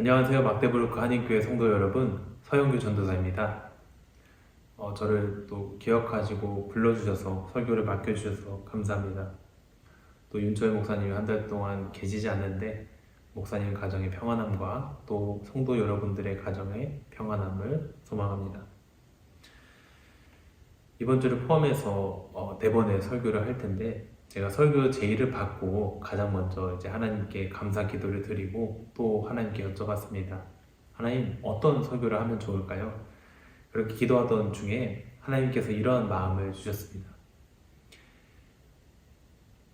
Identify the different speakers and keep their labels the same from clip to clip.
Speaker 1: 안녕하세요. 막대부르크 한인교회 성도 여러분, 서영규 전도사입니다. 어, 저를 또 기억하시고 불러주셔서 설교를 맡겨주셔서 감사합니다. 또 윤철 목사님이 한 달 동안 계시지 않는데 목사님 가정의 평안함과 또 성도 여러분들의 가정의 평안함을 소망합니다. 이번 주를 포함해서 어, 네 번의 설교를 할 텐데 제가 설교 제의를 받고 가장 먼저 이제 하나님께 감사 기도를 드리고 또 하나님께 여쭤봤습니다. 하나님 어떤 설교를 하면 좋을까요? 그렇게 기도하던 중에 하나님께서 이러한 마음을 주셨습니다.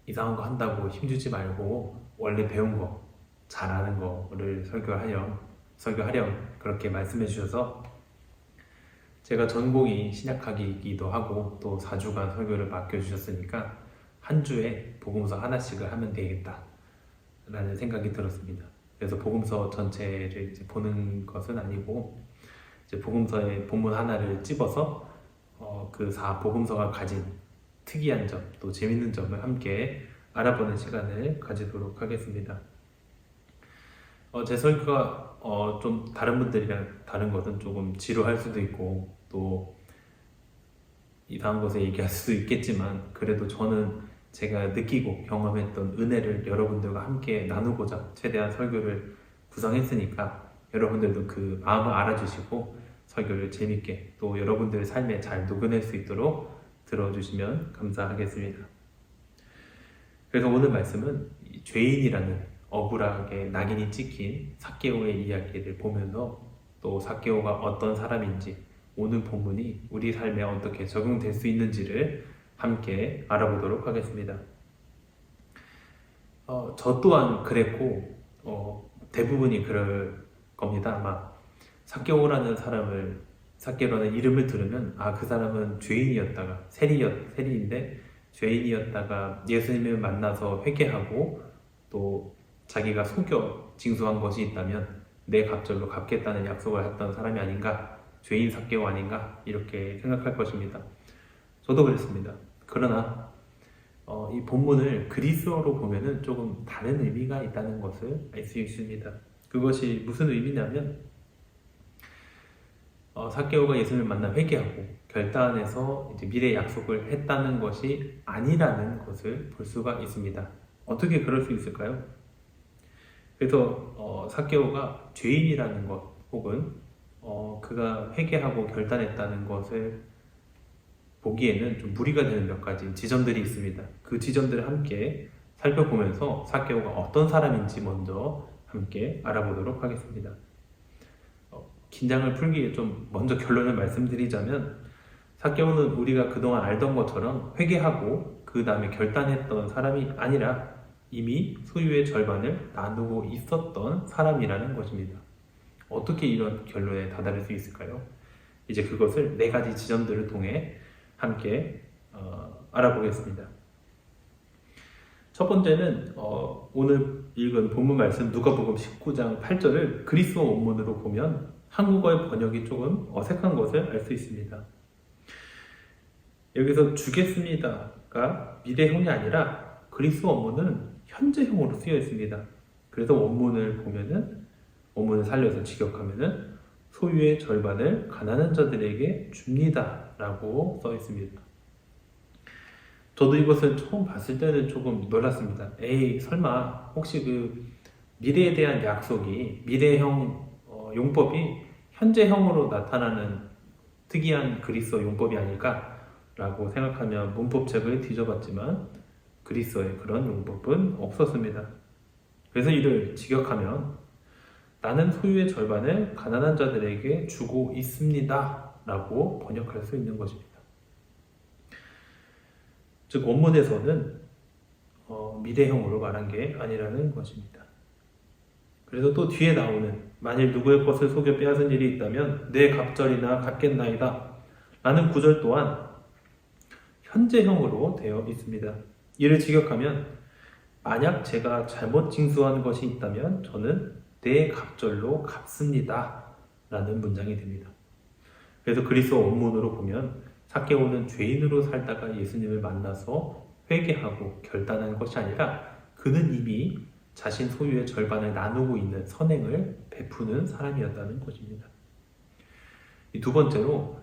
Speaker 1: 이상한 거 한다고 힘주지 말고 원래 배운 거 잘하는 거를 설교하렴 설교하렴 그렇게 말씀해 주셔서 제가 전공이 신약학이기도 하고 또 4주간 설교를 맡겨 주셨으니까 한 주에 복음서 하나씩을 하면 되겠다 라는 생각이 들었습니다. 그래서 복음서 전체를 이제 보는 것은 아니고 이제 복음서의 본문 하나를 찝어서 어, 그4 복음서가 가진 특이한 점, 또 재밌는 점을 함께 알아보는 시간을 가지도록 하겠습니다. 어, 제 설교가 어, 좀 다른 분들이랑 다른 것은 조금 지루할 수도 있고 또 이상한 것에 얘기할 수도 있겠지만 그래도 저는 제가 느끼고 경험했던 은혜를 여러분들과 함께 나누고자 최대한 설교를 구성했으니까 여러분들도 그 마음을 알아주시고 설교를 재밌게 또 여러분들의 삶에 잘 녹여낼 수 있도록 들어주시면 감사하겠습니다. 그래서 오늘 말씀은 죄인이라는 억울하게 낙인이 찍힌 사케오의 이야기를 보면서 또 사케오가 어떤 사람인지 오늘 본문이 우리 삶에 어떻게 적용될 수 있는지를 함께 알아보도록 하겠습니다. 어, 저 또한 그랬고 어, 대부분이 그럴 겁니다. 아마 사케오라는 사람을 사케오라는 이름을 들으면 아 그 사람은 죄인이었다가 세리였 세리인데 죄인이었다가 예수님을 만나서 회개하고 또 자기가 속여 징수한 것이 있다면 내 갑절로 갚겠다는 약속을 했던 사람이 아닌가 죄인 사케오 아닌가 이렇게 생각할 것입니다. 저도 그랬습니다. 그러나 어, 이 본문을 그리스어로 보면은 조금 다른 의미가 있다는 것을 알 수 있습니다. 그것이 무슨 의미냐면 어, 사케오가 예수님을 만나 회개하고 결단해서 이제 미래 약속을 했다는 것이 아니라는 것을 볼 수가 있습니다. 어떻게 그럴 수 있을까요? 그래서 어, 사케오가 죄인이라는 것 혹은 어, 그가 회개하고 결단했다는 것을 보기에는 좀 무리가 되는 몇 가지 지점들이 있습니다. 그 지점들을 함께 살펴보면서 사케오가 어떤 사람인지 먼저 함께 알아보도록 하겠습니다. 어, 긴장을 풀기 위해 좀 먼저 결론을 말씀드리자면 사케오는 우리가 그동안 알던 것처럼 회개하고 그 다음에 결단했던 사람이 아니라 이미 소유의 절반을 나누고 있었던 사람이라는 것입니다. 어떻게 이런 결론에 다다를 수 있을까요? 이제 그것을 네 가지 지점들을 통해 함께 어, 알아보겠습니다. 첫 번째는 어, 오늘 읽은 본문 말씀 누가복음 19장 8절을 그리스어 원문으로 보면 한국어의 번역이 조금 어색한 것을 알 수 있습니다. 여기서 주겠습니다가 미래형이 아니라 그리스어 원문은 현재형으로 쓰여 있습니다. 그래서 원문을 보면은 원문을 살려서 직역하면은 소유의 절반을 가난한 자들에게 줍니다. 라고 써 있습니다. 저도 이것을 처음 봤을 때는 조금 놀랐습니다. 에이, 설마, 혹시 그 미래에 대한 약속이 미래형 어, 용법이 현재형으로 나타나는 특이한 그리스어 용법이 아닐까 라고 생각하며 문법책을 뒤져봤지만 그리스어에 그런 용법은 없었습니다. 그래서 이를 직역하면 나는 소유의 절반을 가난한 자들에게 주고 있습니다. 라고 번역할 수 있는 것입니다. 즉, 원문에서는 어, 미래형으로 말한 게 아니라는 것입니다. 그래서 또 뒤에 나오는 만일 누구의 것을 속여 빼앗은 일이 있다면 내 갑절이나 갚겠나이다 라는 구절 또한 현재형으로 되어 있습니다. 이를 직역하면 만약 제가 잘못 징수한 것이 있다면 저는 내 갑절로 갚습니다. 라는 문장이 됩니다. 그래서 그리스어 원문으로 보면 사케오는 죄인으로 살다가 예수님을 만나서 회개하고 결단한 것이 아니라 그는 이미 자신 소유의 절반을 나누고 있는 선행을 베푸는 사람이었다는 것입니다. 이두 번째로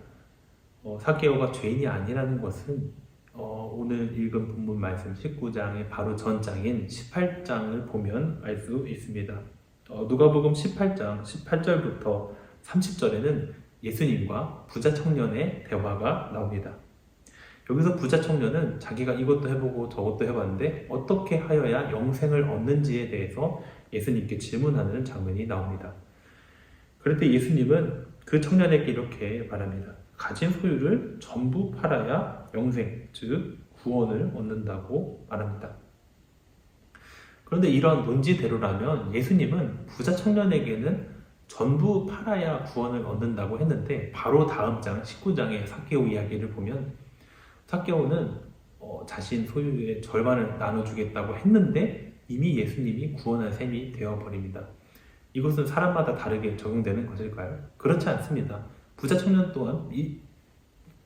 Speaker 1: 어, 사케오가 죄인이 아니라는 것은 어, 오늘 읽은 본문 말씀 19장의 바로 전장인 18장을 보면 알 수 있습니다. 어, 누가복음 18장 18절부터 30절에는 예수님과 부자 청년의 대화가 나옵니다. 여기서 부자 청년은 자기가 이것도 해보고 저것도 해봤는데 어떻게 하여야 영생을 얻는지에 대해서 예수님께 질문하는 장면이 나옵니다. 그럴 때 예수님은 그 청년에게 이렇게 말합니다. 가진 소유를 전부 팔아야 영생, 즉 구원을 얻는다고 말합니다. 그런데 이런 논지대로라면 예수님은 부자 청년에게는 전부 팔아야 구원을 얻는다고 했는데 바로 다음 장 19장의 사케오 이야기를 보면 사케오는 어, 자신 소유의 절반을 나눠주겠다고 했는데 이미 예수님이 구원한 셈이 되어버립니다. 이것은 사람마다 다르게 적용되는 것일까요? 그렇지 않습니다. 부자 청년 또한 이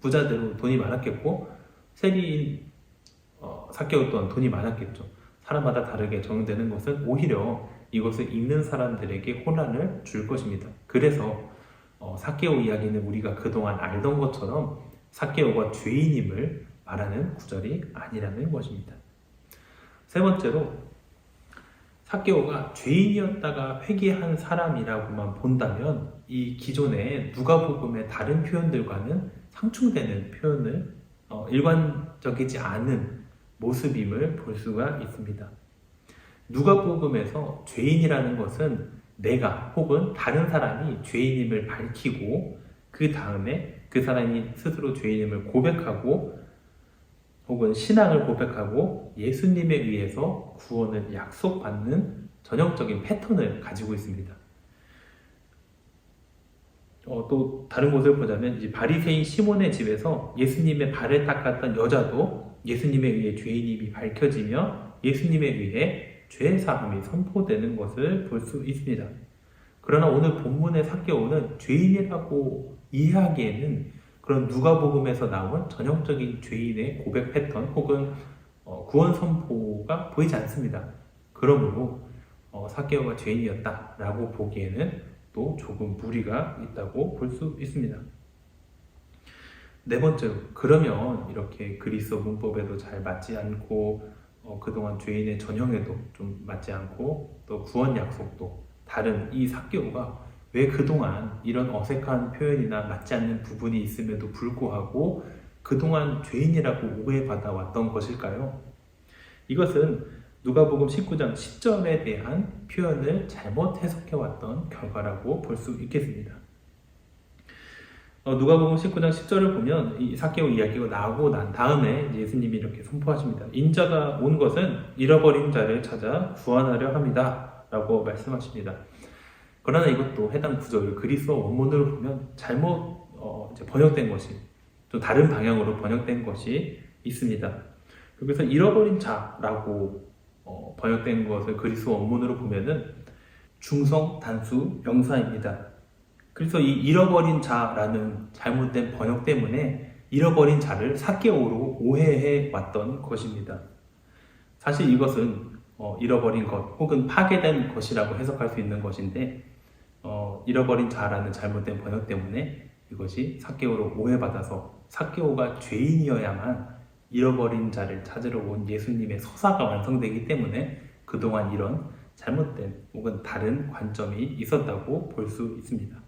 Speaker 1: 부자대로 돈이 많았겠고 세리인 어, 사케오 또한 돈이 많았겠죠. 사람마다 다르게 적용되는 것은 오히려 이것을 읽는 사람들에게 혼란을 줄 것입니다. 그래서 어, 사케오 이야기는 우리가 그동안 알던 것처럼 사케오가 죄인임을 말하는 구절이 아니라는 것입니다. 세 번째로 사케오가 죄인이었다가 회개한 사람이라고만 본다면 이 기존의 누가복음의 다른 표현들과는 상충되는 표현을 어, 일관적이지 않은 모습임을 볼 수가 있습니다. 누가복음에서 죄인이라는 것은 내가 혹은 다른 사람이 죄인임을 밝히고 그 다음에 그 사람이 스스로 죄인임을 고백하고 혹은 신앙을 고백하고 예수님에 의해서 구원을 약속받는 전형적인 패턴을 가지고 있습니다. 어, 또 다른 곳을 보자면 바리새인 시몬의 집에서 예수님의 발을 닦았던 여자도 예수님에 의해 죄인임이 밝혀지며 예수님에 의해 죄 사함이 선포되는 것을 볼 수 있습니다. 그러나 오늘 본문의 사개오는 죄인이라고 이해하기에는 그런 누가복음에서 나온 전형적인 죄인의 고백 패턴 혹은 어, 구원 선포가 보이지 않습니다. 그러므로 어, 사개오가 죄인이었다라고 보기에는 또 조금 무리가 있다고 볼 수 있습니다. 네 번째로 그러면 이렇게 그리스어 문법에도 잘 맞지 않고 어, 그동안 죄인의 전형에도 좀 맞지 않고 또 구원 약속도 다른 이 사개오가 왜 그동안 이런 어색한 표현이나 맞지 않는 부분이 있음에도 불구하고 그동안 죄인이라고 오해받아 왔던 것일까요? 이것은 누가복음 19장 10절에 대한 표현을 잘못 해석해 왔던 결과라고 볼 수 있겠습니다. 어, 누가복음 19장 10절을 보면 이 사개오 이야기가 나오고 난 다음에 예수님이 이렇게 선포하십니다. 인자가 온 것은 잃어버린 자를 찾아 구원하려 합니다라고 말씀하십니다. 그러나 이것도 해당 구절을 그리스어 원문으로 보면 잘못 어, 번역된 것이 또 다른 방향으로 번역된 것이 있습니다. 그래서 잃어버린 자라고 어, 번역된 것을 그리스어 원문으로 보면은 중성 단수 명사입니다. 그래서 이 잃어버린 자라는 잘못된 번역 때문에 잃어버린 자를 사개오로 오해해 왔던 것입니다. 사실 이것은 어, 잃어버린 것 혹은 파괴된 것이라고 해석할 수 있는 것인데 어, 잃어버린 자라는 잘못된 번역 때문에 이것이 사개오로 오해받아서 사개오가 죄인이어야만 잃어버린 자를 찾으러 온 예수님의 서사가 완성되기 때문에 그동안 이런 잘못된 혹은 다른 관점이 있었다고 볼 수 있습니다.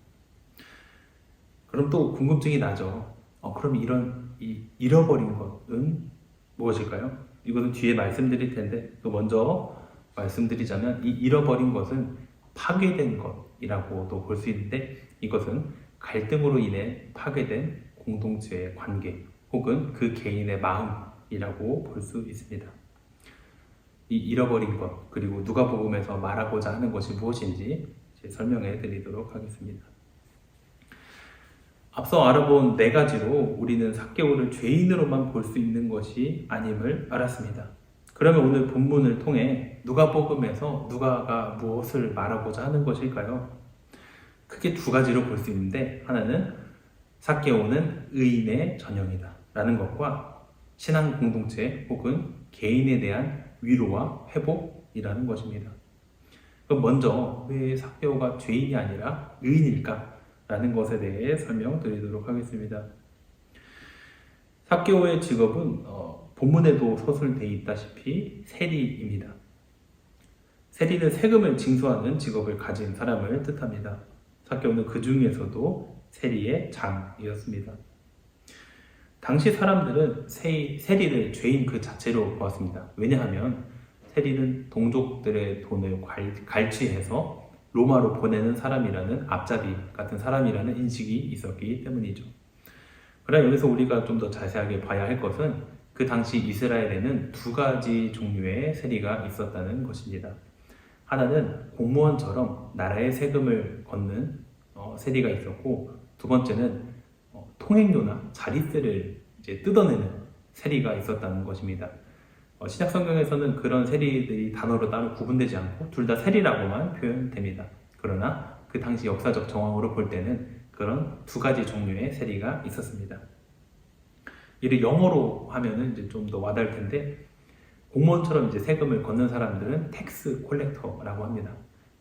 Speaker 1: 그럼 또 궁금증이 나죠. 어, 그럼 이런 이 잃어버린 것은 무엇일까요? 이것은 뒤에 말씀드릴 텐데 또 먼저 말씀드리자면 이 잃어버린 것은 파괴된 것이라고도 볼 수 있는데 이것은 갈등으로 인해 파괴된 공동체의 관계 혹은 그 개인의 마음이라고 볼 수 있습니다. 이 잃어버린 것 그리고 누가복음에서 말하고자 하는 것이 무엇인지 설명해 드리도록 하겠습니다. 앞서 알아본 네 가지로 우리는 사개오를 죄인으로만 볼 수 있는 것이 아님을 알았습니다. 그러면 오늘 본문을 통해 누가복음에서 누가가 무엇을 말하고자 하는 것일까요? 크게 두 가지로 볼 수 있는데 하나는 사개오는 의인의 전형이다 라는 것과 신앙 공동체 혹은 개인에 대한 위로와 회복이라는 것입니다. 그럼 먼저 왜 사케오가 죄인이 아니라 의인일까 라는 것에 대해 설명드리도록 하겠습니다. 사케오의 직업은 어, 본문에도 서술되어 있다시피 세리입니다. 세리는 세금을 징수하는 직업을 가진 사람을 뜻합니다. 사케오는 그 중에서도 세리의 장이었습니다. 당시 사람들은 세, 세리를 죄인 그 자체로 보았습니다. 왜냐하면 세리는 동족들의 돈을 갈, 갈취해서 로마로 보내는 사람이라는 앞잡이 같은 사람이라는 인식이 있었기 때문이죠. 그러나 여기서 우리가 좀 더 자세하게 봐야 할 것은 그 당시 이스라엘에는 두 가지 종류의 세리가 있었다는 것입니다. 하나는 공무원처럼 나라의 세금을 걷는 어, 세리가 있었고 두 번째는 어, 통행료나 자릿세를 이제 뜯어내는 세리가 있었다는 것입니다. 어, 신약 성경에서는 그런 세리들이 단어로 따로 구분되지 않고 둘 다 세리라고만 표현됩니다. 그러나 그 당시 역사적 정황으로 볼 때는 그런 두 가지 종류의 세리가 있었습니다. 이를 영어로 하면은 이제 좀 더 와닿을 텐데 공무원처럼 이제 세금을 걷는 사람들은 텍스 콜렉터라고 합니다.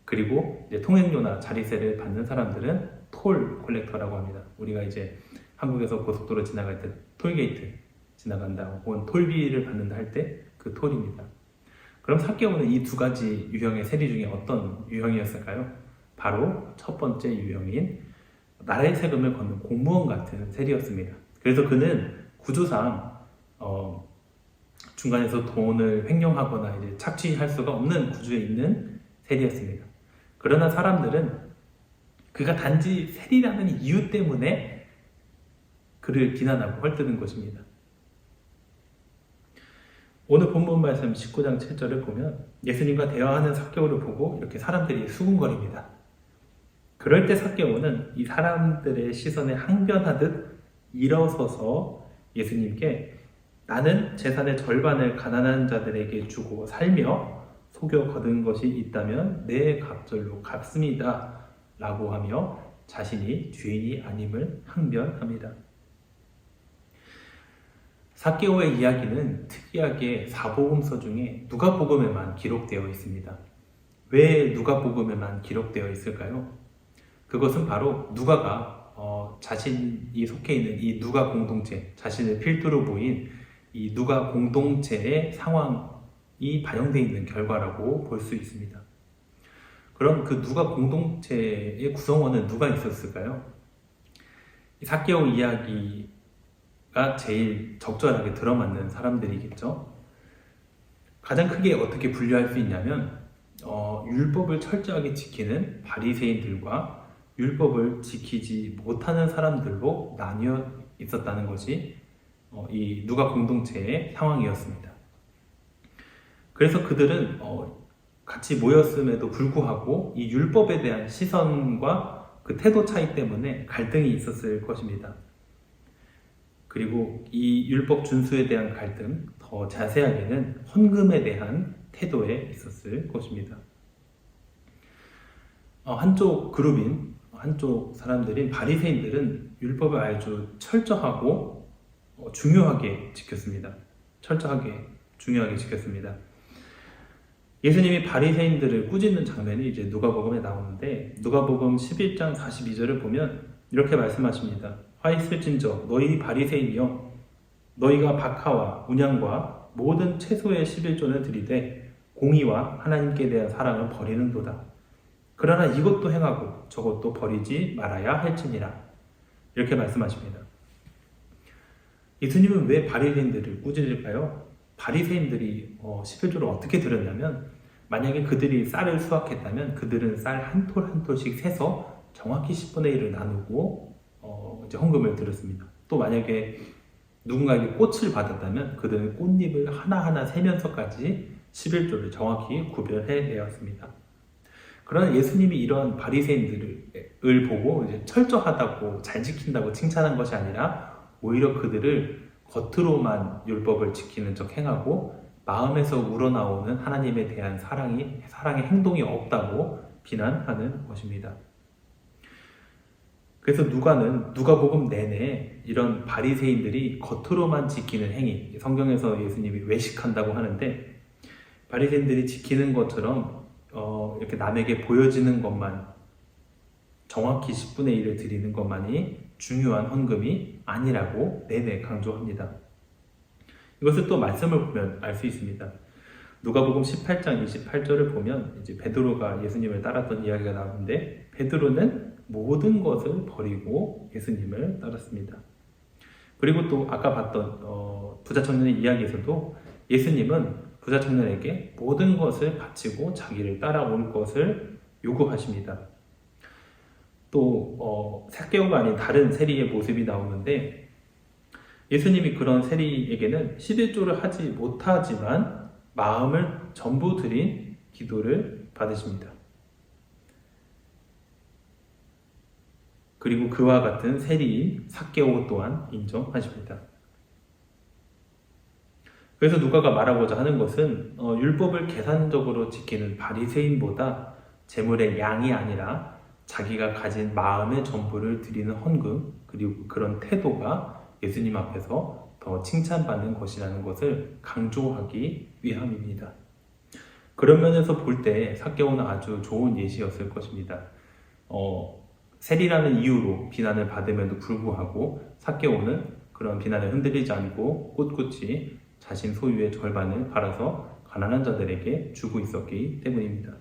Speaker 1: 그리고 이제 통행료나 자리세를 받는 사람들은 톨 콜렉터라고 합니다. 우리가 이제 한국에서 고속도로 지나갈 때 톨게이트 지나간다 혹은 톨비를 받는다 할 때 그 톨입니다. 그럼 사개오는 이 두 가지 유형의 세리 중에 어떤 유형이었을까요? 바로 첫 번째 유형인 나라의 세금을 걷는 공무원 같은 세리였습니다. 그래서 그는 구조상 어, 중간에서 돈을 횡령하거나 이제 착취할 수가 없는 구조에 있는 세리였습니다. 그러나 사람들은 그가 단지 세리라는 이유 때문에 그를 비난하고 헐뜯은 것입니다. 오늘 본문 말씀 19장 7절을 보면 예수님과 대화하는 사개오를 보고 이렇게 사람들이 수군거립니다. 그럴 때 사개오는 이 사람들의 시선에 항변하듯 일어서서 예수님께 나는 재산의 절반을 가난한 자들에게 주고 살며 속여 거둔 것이 있다면 내 갑절로 갚습니다. 라고 하며 자신이 죄인이 아님을 항변합니다. 사케오의 이야기는 특이하게 사복음서 중에 누가복음에만 기록되어 있습니다. 왜 누가복음에만 기록되어 있을까요? 그것은 바로 누가가 어, 자신이 속해 있는 이 누가 공동체, 자신을 필두로 보인 이 누가 공동체의 상황이 반영되어 있는 결과라고 볼 수 있습니다. 그럼 그 누가 공동체의 구성원은 누가 있었을까요? 사케오 이야기 가 제일 적절하게 들어맞는 사람들이겠죠. 가장 크게 어떻게 분류할 수 있냐면 어, 율법을 철저하게 지키는 바리새인들과 율법을 지키지 못하는 사람들로 나뉘어 있었다는 것이 어, 이 누가 공동체의 상황이었습니다. 그래서 그들은 어, 같이 모였음에도 불구하고 이 율법에 대한 시선과 그 태도 차이 때문에 갈등이 있었을 것입니다. 그리고 이 율법 준수에 대한 갈등, 더 자세하게는 헌금에 대한 태도에 있었을 것입니다. 어, 한쪽 그룹인 한쪽 사람들인 바리새인들은 율법을 아주 철저하고 어, 중요하게 지켰습니다. 철저하게 중요하게 지켰습니다. 예수님이 바리새인들을 꾸짖는 장면이 이제 누가복음에 나오는데 누가복음 11장 42절을 보면 이렇게 말씀하십니다. 화 있을진저 너희 바리새인이여 너희가 박하와 운양과 모든 채소의 11조를 드리되 공의와 하나님께 대한 사랑을 버리는도다. 그러나 이것도 행하고 저것도 버리지 말아야 할지니라. 이렇게 말씀하십니다. 예수님은 왜 바리새인들을 꾸짖을까요? 바리새인들이 어, 11조를 어떻게 드렸냐면 만약에 그들이 쌀을 수확했다면 그들은 쌀 한 톨 한 톨씩 세서 정확히 10분의 1을 나누고 어, 이제 헌금을 드렸습니다. 또 만약에 누군가에게 꽃을 받았다면 그들은 꽃잎을 하나하나 세면서까지 11조를 정확히 구별해 내었습니다. 그러나 예수님이 이런 바리새인들을 보고 이제 철저하다고 잘 지킨다고 칭찬한 것이 아니라 오히려 그들을 겉으로만 율법을 지키는 척 행하고 마음에서 우러나오는 하나님에 대한 사랑이 사랑의 행동이 없다고 비난하는 것입니다. 그래서 누가는 누가복음 내내 이런 바리새인들이 겉으로만 지키는 행위, 성경에서 예수님이 외식한다고 하는데 바리새인들이 지키는 것처럼 어, 이렇게 남에게 보여지는 것만 정확히 10분의 1을 드리는 것만이 중요한 헌금이 아니라고 내내 강조합니다. 이것을 또 말씀을 보면 알 수 있습니다. 누가복음 18장 28절을 보면 이제 베드로가 예수님을 따랐던 이야기가 나오는데 베드로는 모든 것을 버리고 예수님을 따랐습니다. 그리고 또 아까 봤던 어, 부자 청년의 이야기에서도 예수님은 부자 청년에게 모든 것을 바치고 자기를 따라올 것을 요구하십니다. 또 어, 삭개오가 아닌 다른 세리의 모습이 나오는데 예수님이 그런 세리에게는 11조를 하지 못하지만 마음을 전부 드린 기도를 받으십니다. 그리고 그와 같은 세리인 삭개오 또한 인정하십니다. 그래서 누가가 말하고자 하는 것은 어, 율법을 계산적으로 지키는 바리새인보다 재물의 양이 아니라 자기가 가진 마음의 전부를 드리는 헌금 그리고 그런 태도가 예수님 앞에서 더 칭찬받는 것이라는 것을 강조하기 위함입니다. 그런 면에서 볼때 삭개오는 아주 좋은 예시였을 것입니다. 어, 세리라는 이유로 비난을 받음에도 불구하고 삭개오는 그런 비난에 흔들리지 않고 꿋꿋이 자신 소유의 절반을 팔아서 가난한 자들에게 주고 있었기 때문입니다.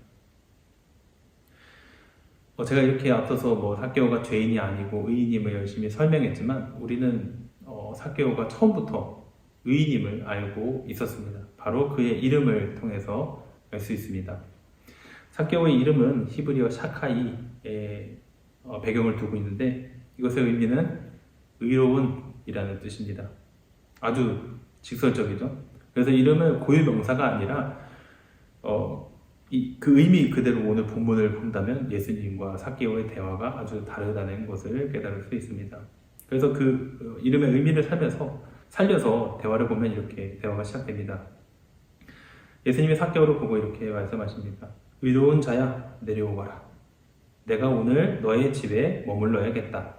Speaker 1: 어, 제가 이렇게 앞서서 뭐 삭개오가 죄인이 아니고 의인임을 열심히 설명했지만 우리는 어, 삭개오가 처음부터 의인임을 알고 있었습니다. 바로 그의 이름을 통해서 알 수 있습니다. 삭개오의 이름은 히브리어 샤카이의 어, 배경을 두고 있는데 이것의 의미는 의로운이라는 뜻입니다. 아주 직설적이죠. 그래서 이름을 고유 명사가 아니라 어, 이, 그 의미 그대로 오늘 본문을 본다면 예수님과 삭개오의 대화가 아주 다르다는 것을 깨달을 수 있습니다. 그래서 그 어, 이름의 의미를 살면서 살려서 대화를 보면 이렇게 대화가 시작됩니다. 예수님이 삭개오를 보고 이렇게 말씀하십니다. 의로운 자야 내려오거라. 내가 오늘 너의 집에 머물러야겠다.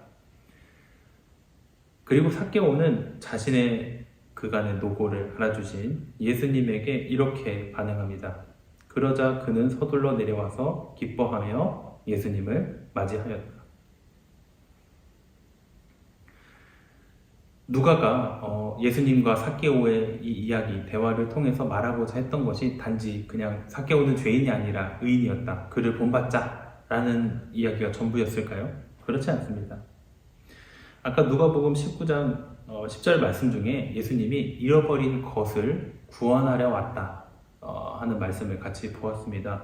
Speaker 1: 그리고 삭개오는 자신의 그간의 노고를 알아주신 예수님에게 이렇게 반응합니다. 그러자 그는 서둘러 내려와서 기뻐하며 예수님을 맞이하였다. 누가가 어, 예수님과 사케오의 이 이야기, 대화를 통해서 말하고자 했던 것이 단지 그냥 사케오는 죄인이 아니라 의인이었다. 그를 본받자 라는 이야기가 전부였을까요? 그렇지 않습니다. 아까 누가복음 19장 어, 10절 말씀 중에 예수님이 잃어버린 것을 구원하려 왔다 어, 하는 말씀을 같이 보았습니다.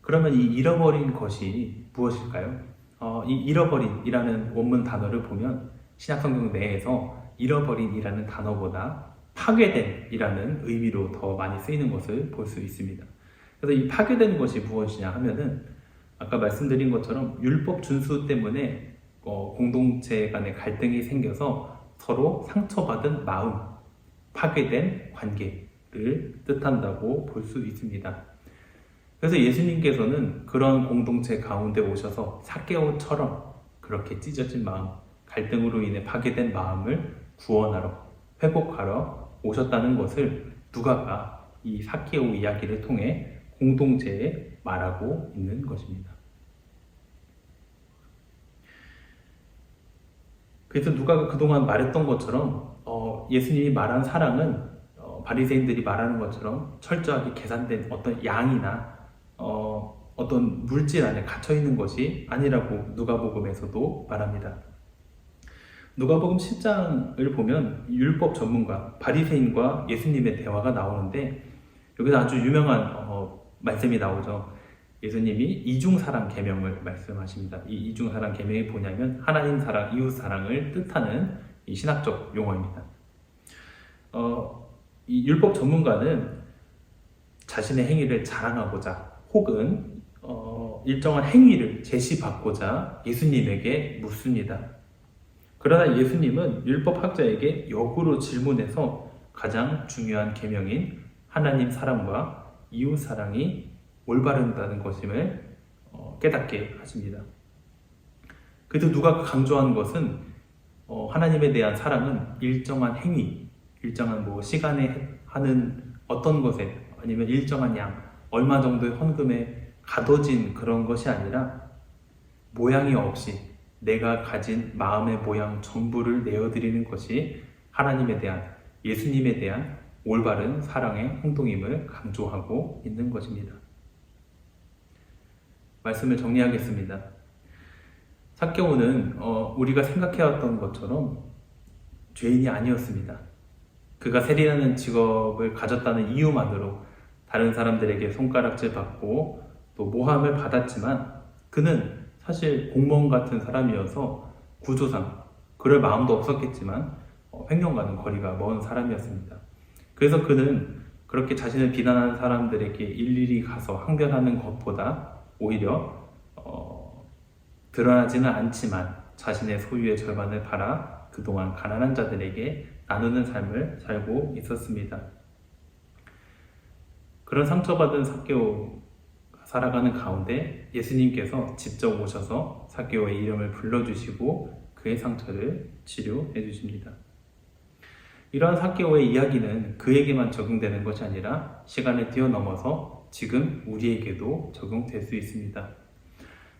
Speaker 1: 그러면 이 잃어버린 것이 무엇일까요? 어, 이 잃어버린이라는 원문 단어를 보면 신약성경 내에서 잃어버린이라는 단어보다 파괴된이라는 의미로 더 많이 쓰이는 것을 볼 수 있습니다. 그래서 이 파괴된 것이 무엇이냐 하면은 아까 말씀드린 것처럼 율법 준수 때문에 어, 공동체 간의 갈등이 생겨서 서로 상처받은 마음, 파괴된 관계를 뜻한다고 볼 수 있습니다. 그래서 예수님께서는 그런 공동체 가운데 오셔서 사개오처럼 그렇게 찢어진 마음, 갈등으로 인해 파괴된 마음을 구원하러 회복하러 오셨다는 것을 누가가 이 사케오 이야기를 통해 공동체에 말하고 있는 것입니다. 그래서 누가가 그동안 말했던 것처럼 어, 예수님이 말한 사랑은 어, 바리새인들이 말하는 것처럼 철저하게 계산된 어떤 양이나 어, 어떤 물질 안에 갇혀 있는 것이 아니라고 누가복음에서도 말합니다. 누가복음 10장을 보면 율법 전문가 바리새인과 예수님의 대화가 나오는데 여기서 아주 유명한 어, 말씀이 나오죠. 예수님이 이중 사랑 계명을 말씀하십니다. 이 이중 사랑 계명이 뭐냐면 하나님 사랑, 이웃 사랑을 뜻하는 이 신학적 용어입니다. 어, 이 율법 전문가는 자신의 행위를 자랑하고자 혹은 어, 일정한 행위를 제시받고자 예수님에게 묻습니다. 그러나 예수님은 율법학자에게 역으로 질문해서 가장 중요한 계명인 하나님 사랑과 이웃 사랑이 올바른다는 것임을 어, 깨닫게 하십니다. 그래도 누가 강조한 것은 어, 하나님에 대한 사랑은 일정한 행위, 일정한 뭐 시간에 하는 어떤 것에 아니면 일정한 양, 얼마 정도의 헌금에 가둬진 그런 것이 아니라 모양이 없이 내가 가진 마음의 모양 전부를 내어드리는 것이 하나님에 대한 예수님에 대한 올바른 사랑의 행동임을 강조하고 있는 것입니다. 말씀을 정리하겠습니다. 사개오는 어, 우리가 생각해왔던 것처럼 죄인이 아니었습니다. 그가 세리라는 직업을 가졌다는 이유만으로 다른 사람들에게 손가락질 받고 또 모함을 받았지만 그는 사실 공무원 같은 사람이어서 구조상 그럴 마음도 없었겠지만 어, 횡령과는 거리가 먼 사람이었습니다. 그래서 그는 그렇게 자신을 비난하는 사람들에게 일일이 가서 항변하는 것보다 오히려 어, 드러나지는 않지만 자신의 소유의 절반을 팔아 그동안 가난한 자들에게 나누는 삶을 살고 있었습니다. 그런 상처받은 사개오 살아가는 가운데 예수님께서 직접 오셔서 사개오의 이름을 불러주시고 그의 상처를 치료해 주십니다. 이러한 사개오의 이야기는 그에게만 적용되는 것이 아니라 시간을 뛰어넘어서 지금 우리에게도 적용될 수 있습니다.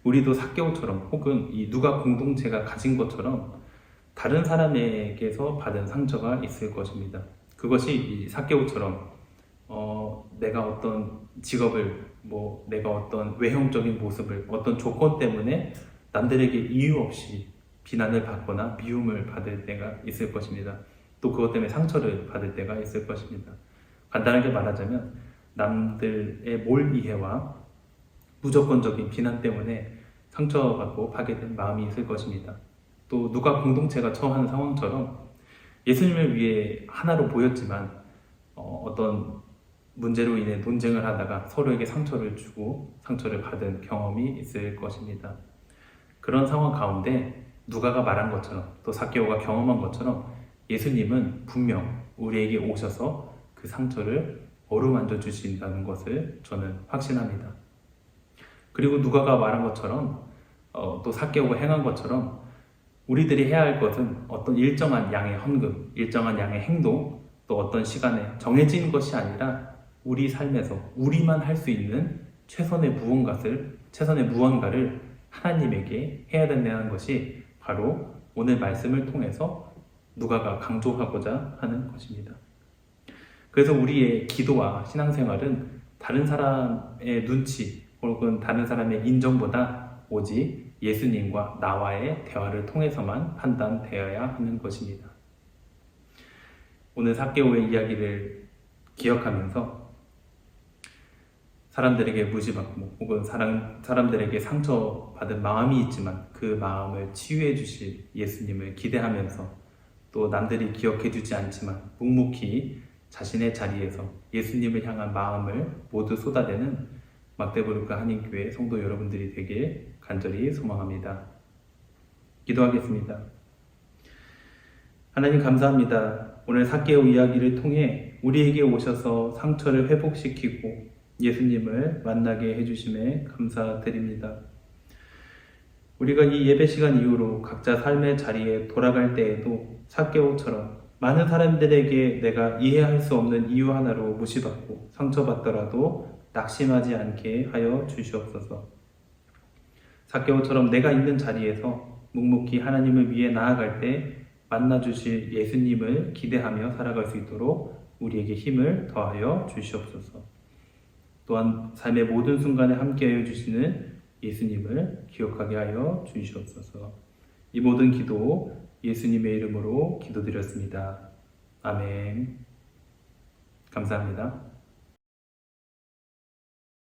Speaker 1: 우리도 사개오처럼 혹은 이 누가 공동체가 가진 것처럼 다른 사람에게서 받은 상처가 있을 것입니다. 그것이 이 사개오처럼 어, 내가 어떤 직업을 뭐 내가 어떤 외형적인 모습을 어떤 조건 때문에 남들에게 이유 없이 비난을 받거나 미움을 받을 때가 있을 것입니다. 또 그것 때문에 상처를 받을 때가 있을 것입니다. 간단하게 말하자면 남들의 몰 이해와 무조건적인 비난 때문에 상처받고 파괴된 마음이 있을 것입니다. 또 누가 공동체가 처한 상황처럼 예수님을 위해 하나로 보였지만 어, 어떤 문제로 인해 논쟁을 하다가 서로에게 상처를 주고 상처를 받은 경험이 있을 것입니다. 그런 상황 가운데 누가가 말한 것처럼 또 사케오가 경험한 것처럼 예수님은 분명 우리에게 오셔서 그 상처를 어루만져 주신다는 것을 저는 확신합니다. 그리고 누가가 말한 것처럼 어, 또 사케오가 행한 것처럼 우리들이 해야 할 것은 어떤 일정한 양의 헌금, 일정한 양의 행동, 또 어떤 시간에 정해진 것이 아니라 우리 삶에서 우리만 할 수 있는 최선의 무언가를 최선의 무언가를 하나님에게 해야 된다는 것이 바로 오늘 말씀을 통해서 누가가 강조하고자 하는 것입니다. 그래서 우리의 기도와 신앙생활은 다른 사람의 눈치 혹은 다른 사람의 인정보다 오직 예수님과 나와의 대화를 통해서만 판단되어야 하는 것입니다. 오늘 사개오의 이야기를 기억하면서 사람들에게 무시받고 혹은 사람, 사람들에게 상처받은 마음이 있지만 그 마음을 치유해 주실 예수님을 기대하면서 또 남들이 기억해 주지 않지만 묵묵히 자신의 자리에서 예수님을 향한 마음을 모두 쏟아내는 막대부르크 한인교회 성도 여러분들이 되길 간절히 소망합니다. 기도하겠습니다. 하나님 감사합니다. 오늘 사개오 이야기를 통해 우리에게 오셔서 상처를 회복시키고 예수님을 만나게 해주심에 감사드립니다. 우리가 이 예배 시간 이후로 각자 삶의 자리에 돌아갈 때에도 사개오처럼 많은 사람들에게 내가 이해할 수 없는 이유 하나로 무시받고 상처받더라도 낙심하지 않게 하여 주시옵소서. 사개오처럼 내가 있는 자리에서 묵묵히 하나님을 위해 나아갈 때 만나 주실 예수님을 기대하며 살아갈 수 있도록 우리에게 힘을 더하여 주시옵소서. 또한 삶의 모든 순간에 함께하여 주시는 예수님을 기억하게 하여 주시옵소서. 이 모든 기도 예수님의 이름으로 기도드렸습니다. 아멘. 감사합니다.